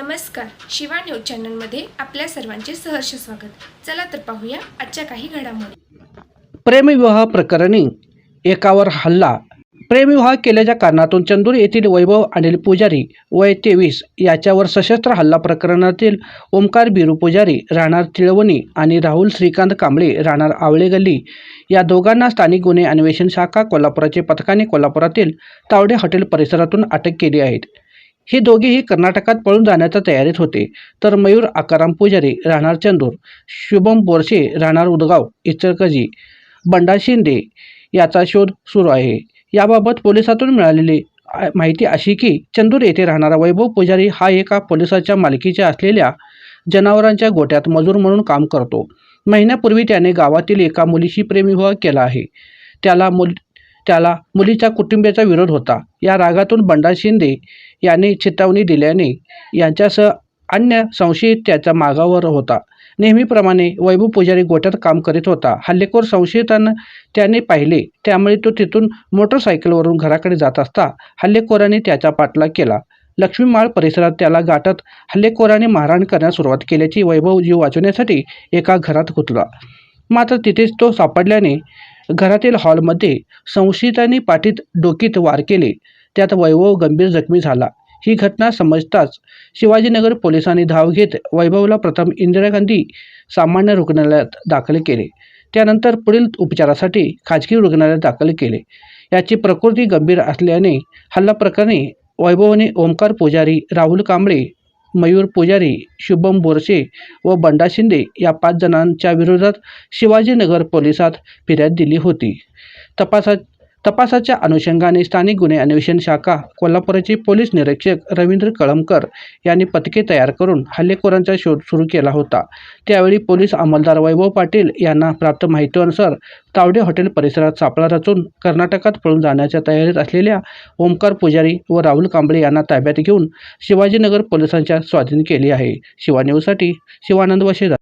Shiva news चॅनलमध्ये आपल्या सर्वांचे सहर्ष स्वागत. चला तर पाहूया आजच्या काही घडामोडी. प्रेमविवाह प्रकरणी एकावर हल्ला. प्रेमविवाह केल्याच्या कारणातून चंदूर येथील वैभव अनिल पुजारी वय तेवीस याच्यावर सशस्त्र हल्ला प्रकरणातील ओमकार बिरू पुजारी राहणार तिळवणी आणि राहुल श्रीकांत कांबळे राहणार आवळे गल्ली या दोघांना स्थानिक गुन्हे अन्वेषण शाखा कोल्हापुराचे पथकाने कोल्हापुरातील तावडे हॉटेल परिसरातून अटक केली आहेत हे दोघेही कर्नाटकात पळून जाण्याच्या तयारीत होते. तर मयूर आकाराम पुजारी राहणार चंदूर शुभम बोरशे राहणार उदगाव इचलकजी बंडा शिंदे याचा शोध सुरू आहे. याबाबत पोलिसातून मिळालेली माहिती अशी की चंदूर येथे राहणारा वैभव पुजारी हा एका पोलिसाच्या मालकीच्या असलेल्या जनावरांच्या गोट्यात मजूर म्हणून काम करतो. महिन्यापूर्वी त्याने गावातील एका मुलीशी प्रेमविवाह केला आहे. त्याला मुल त्याला मुलीच्या कुटुंबियाचा विरोध होता. या रागातून बंडा शिंदे यांनी चेतावणी दिल्याने यांच्यासह अन्य संशयित त्याच्या मागावर होता. नेहमीप्रमाणे वैभव पुजारी गोट्यात काम करीत होता. हल्लेखोर संशयितांना त्याने पाहिले. त्यामुळे तो तिथून मोटरसायकलवरून घराकडे जात असता हल्लेखोराने त्याचा पाठलाग केला. लक्ष्मीमाळ परिसरात त्याला गाठत हल्लेखोराने मारहाण करण्यास सुरुवात केल्याची वैभव जीव वाचवण्यासाठी एका घरात गुतला. मात्र तिथेच तो सापडल्याने घरातील हॉलमध्ये संशयितांनी पाठीत डोकीत वार केले. त्यात वैभव गंभीर जखमी झाला. ही घटना समजताच शिवाजीनगर पोलिसांनी धाव घेत वैभवला प्रथम इंदिरा गांधी सामान्य रुग्णालयात दाखल केले. त्यानंतर पुढील उपचारासाठी खाजगी रुग्णालयात दाखल केले. याची प्रकृती गंभीर असल्याने हल्ला प्रकरणी वैभवने ओमकार पुजारी राहुल कांबळे मयूर पुजारी शुभम बोरसे व बंडा शिंदे या पाच जणांच्या विरोधात शिवाजीनगर पोलिसात फिर्याद दिली होती. तपासात तपासाच्या अनुषंगाने स्थानिक गुन्हे अन्वेषण शाखा कोल्हापुराचे पोलीस निरीक्षक रवींद्र कळमकर यांनी पथके तयार करून हल्लेखोरांचा शोध सुरू केला होता. त्यावेळी पोलीस अंमलदार वैभव पाटील यांना प्राप्त माहितीनुसार तावडे हॉटेल परिसरात सापळा रचून कर्नाटकात पळून जाण्याच्या तयारीत असलेल्या ओमकार पुजारी व राहुल कांबळे यांना ताब्यात घेऊन शिवाजीनगर पोलिसांच्या स्वाधीन केली आहे. शिवा न्यूजसाठी शिवानंद वशेदा